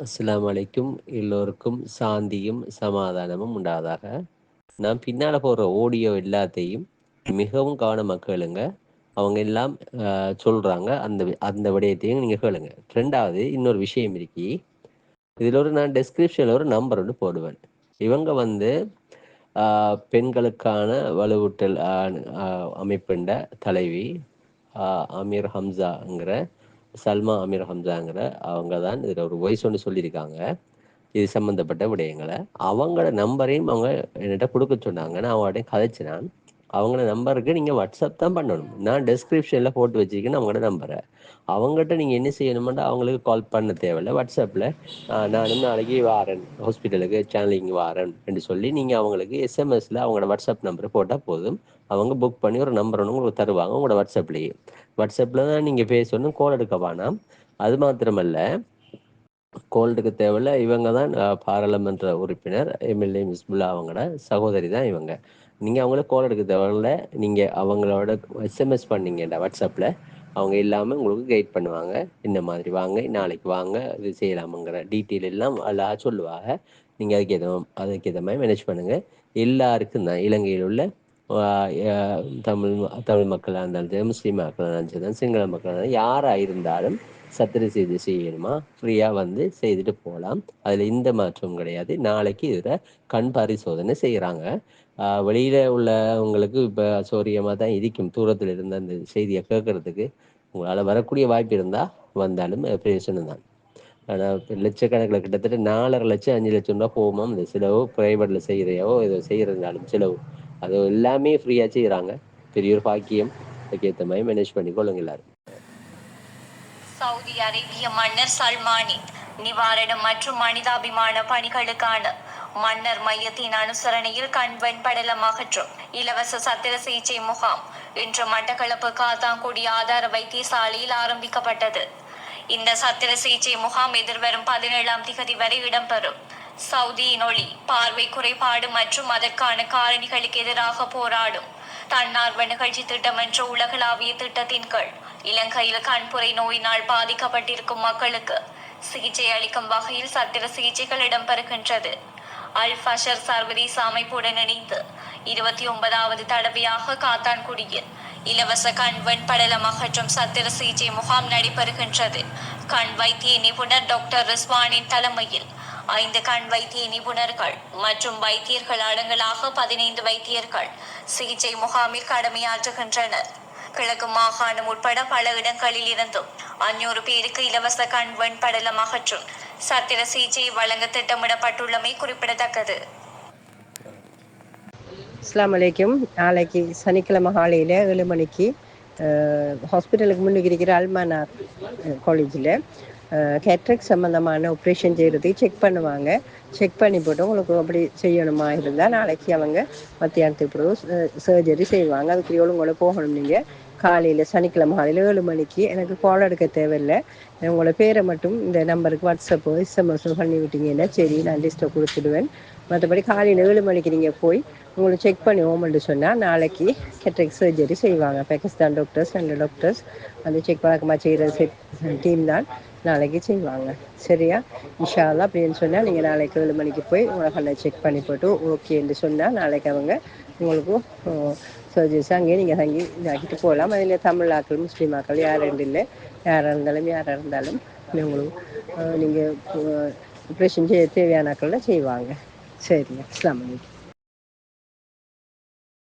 அஸ்லாம் அலைக்கும் எல்லோருக்கும் சாந்தியும் சமாதானமும் உண்டாதாக நான் பின்னால் போகிற ஆடியோ எல்லாத்தையும் மிகவும் கவனமாக கேளுங்க. அவங்க எல்லாம் சொல்கிறாங்க அந்த அந்த விடயத்தையும் நீங்கள் கேளுங்க. ரெண்டாவது இன்னொரு விஷயம் இருக்கி இதில் ஒரு நான் டெஸ்கிரிப்ஷனில் ஒரு நம்பர் ஒன்று போடுவேன். இவங்க வந்து பெண்களுக்கான வலுவூட்டல் ஆஹ், தலைவி அமீர் ஹம்சாங்கிற சல்மா அமீர் ஹம்சாங்கிற அவங்க தான் இதில் ஒரு வாய்ஸ் ஒன்று சொல்லியிருக்காங்க. இது சம்மந்தப்பட்ட விடயங்களை. அவங்களோட நம்பரையும் அவங்க என்கிட்ட கொடுக்க சொன்னாங்க. நான் அவங்கள்ட்ட கதைச்சினான் அவங்கள நம்பருக்கு நீங்கள் வாட்ஸ்அப் தான் பண்ணணும். நான் டெஸ்கிரிப்ஷனில் போட்டு வச்சுருக்கேன் அவங்களோட நம்பரை அவங்ககிட்ட நீங்கள் என்ன செய்யணுமெண்டா அவங்களுக்கு கால் பண்ண தேவையில்ல. வாட்ஸ்அப்பில் நானும் நாளைக்கு வாரேன். ஹாஸ்பிட்டலுக்கு சேனலிங் வாரேன். என்று சொல்லி நீங்கள் அவங்களுக்கு எஸ்எம்எஸில் அவங்களோட வாட்ஸ்அப் நம்பரை போட்டால் போதும். அவங்க புக் பண்ணி ஒரு நம்பர் ஒன்று உங்களுக்கு தருவாங்க உங்களோட வாட்ஸ்அப்லேயே வாட்ஸ்அப்பில் தான் நீங்கள் பேசணும் கால் எடுக்க வேணாம். அது மாத்திரமல்ல கோல்டுக்கு தேவையில்ல. இவங்க தான் பாராளுமன்ற உறுப்பினர் எம்எல்ஏ மிஸ்புல்லா அவங்களோட சகோதரி தான் இவங்க. நீங்கள் அவங்கள கால் எடுக்க தேவையில்ல நீங்கள் அவங்களோட எஸ்எம்எஸ் பண்ணீங்கடா வாட்ஸ்அப்பில் அவங்க எல்லாமே உங்களுக்கு கைட் பண்ணுவாங்க. இந்த மாதிரி வாங்க நாளைக்கு வாங்க இது செய்யலாமுங்கிற டீட்டெயில் எல்லாம் எல்லாம் சொல்லுவாங்க. நீங்கள் அதுக்கு ஏற்ற அதுக்கு ஏற்ற மாதிரி மேனேஜ் பண்ணுங்கள் எல்லாருக்கும் தான் இலங்கையில் உள்ள தமிழ் தமிழ் மக்களாக இருந்தாலும் சரி முஸ்லீம் மக்களாக இருந்தாலும் சிங்கள மக்களாக இருந்தாலும் யாராக இருந்தாலும் சத்திர செய்து செய்யணுமா? ஃப்ரீயாக வந்து செய்துட்டு போகலாம் அதில் எந்த மாற்றம் கிடையாது. நாளைக்கு இதில் கண் பரிசோதனை செய்கிறாங்க வெளியில் உள்ளவங்களுக்கு இப்போ சௌரியமாக தான் இருக்கும் தூரத்தில் இருந்த அந்த செய்தியை கேட்கறதுக்கு உங்களால் வரக்கூடிய வாய்ப்பு இருந்தால் வந்தாலும் பிரயோசனம் தான். ஆனால் லட்சக்கணக்கில் கிட்டத்தட்ட நாலரை லட்சம் அஞ்சு லட்சம் ரூபா போகுமா இந்த செலவு ப்ரைவேட்டில் செய்கிறையோ ஏதோ செய்கிறதுனாலும் செலவு. அது எல்லாமே ஃப்ரீயாக செய்கிறாங்க பெரிய ஒரு பாக்கியம். அதுக்கேற்ற மாதிரி மேனேஜ் பண்ணிக்கொள்ளுங்க எல்லாரும். சவுதி அரேபிய மன்னர் சல்மானி நிவாரணம் மற்றும் மனிதாபிமான பணிகளுக்கான மன்னர் மையத்தின் அனுசரணையில் கண்வெண் படலம் அகற்றும். இலவச சத்திர சிகிச்சை முகாம் இன்று மட்டக்களப்பு காத்தாங்குடி ஆதார வைத்தியசாலையில் ஆரம்பிக்கப்பட்டது. இந்த சத்திர சிகிச்சை முகாம் எதிர்வரும் பதினேழாம் திகதி வரை இடம்பெறும். சவுதியின் ஒளி பார்வை குறைபாடு மற்றும் அதற்கான காரணிகளுக்கு எதிராக போராடும். தன்னார்வ நிகழ்ச்சி திட்டம் என்ற உலகளாவிய திட்டத்தின் கீழ் இலங்கையில் கண்புரை நோயினால் பாதிக்கப்பட்டிருக்கும் மக்களுக்கு சிகிச்சை அளிக்கும் வகையில் சத்திர சிகிச்சைகள் இடம்பெறுகின்றது. அல் ஃபஷர் சர்வதேச அமைப்புடன் இணைந்து இருபத்தி ஒன்பதாவது தடவையாக காத்தான்குடியில் இலவச கண் வெண்படலம் அகற்றும் சத்திர சிகிச்சை முகாம் நடைபெறுகின்றது. கண் வைத்திய நிபுணர் டாக்டர் ரிஸ்வானின் தலைமையில் ஐந்து கண் வைத்திய நிபுணர்கள் மற்றும் வைத்தியர்கள் அடங்கலாக பதினைந்து வைத்தியர்கள் சிகிச்சை முகாமில் கடமையாற்றுகின்றனர். கிழக்கு மாகாணம் உட்பட பல இடங்களில் இருந்தும் அஞ்சூறு பேருக்கு இலவச கண் வெண்படலம் அகற்றும் சத்திர சிகிச்சை வழங்க திட்டமிடப்பட்டுள்ளமை குறிப்பிடத்தக்கது. அஸ்லாம் அலைக்கும். நாளைக்கு சனிக்கிழமை காலையில் ஏழு மணிக்கு ஹாஸ்பிட்டலுக்கு முன்னுக்கு இருக்கிற அல்மானா காலேஜில் கேட்ரிக் சம்மந்தமான ஆப்ரேஷன் செய்கிறதையும் செக் பண்ணுவாங்க. செக் பண்ணி போட்டு உங்களுக்கு அப்படி செய்யணுமா இருந்தால் நாளைக்கு அவங்க மத்தியானத்துக்கு பிறகு சர்ஜரி செய்வாங்க. அதுக்கு எவ்வளோ போகணும் நீங்கள் காலையில் சனிக்கிழமை காலையில் ஏழு மணிக்கு எனக்கு கால் எடுக்க தேவையில்லை. உங்களோட பேரை மட்டும் இந்த நம்பருக்கு வாட்ஸ்அப்போ எஸ்எம்எஸ் பண்ணி விட்டீங்கன்னா சரி நான் லிஸ்ட்டை கொடுத்துடுவேன். மற்றபடி காலையில் ஏழு மணிக்கு நீங்கள் போய் உங்களை செக் பண்ணி ஓமெண்ட்டு சொன்னால் நாளைக்கு கெட்ரிக் சர்ஜரி செய்வாங்க. பாகிஸ்தான் டாக்டர்ஸ் ரெண்டு டாக்டர்ஸ் அந்த செக் வழக்கமாக செய்கிற டீம் தான். நாளைக்கு செய்வாங்க. சரியா? இஷாலா அப்படின்னு சொன்னால் நீங்கள் நாளைக்கு ஏழு மணிக்கு போய் உங்களை கண்ணை செக் பண்ணி போட்டு ஓகேன்னு சொன்னால் நாளைக்கு அவங்க உங்களுக்கு சர்ஜரிஸ் அங்கேயே நீங்கள் தங்கி இதாக்கிட்டு போகலாம். அதில் தமிழ் ஆக்கள் முஸ்லீம் ஆக்கள் யார் ரெண்டு இல்லை யாராக இருந்தாலும் யாராக இருந்தாலும் உங்களுக்கு நீங்கள் ஆப்ரேஷன் செய்ய தேவையான ஆக்கள்லாம் செய்வாங்க. சரிங்க. அஸ்லாம் வலைக்கம்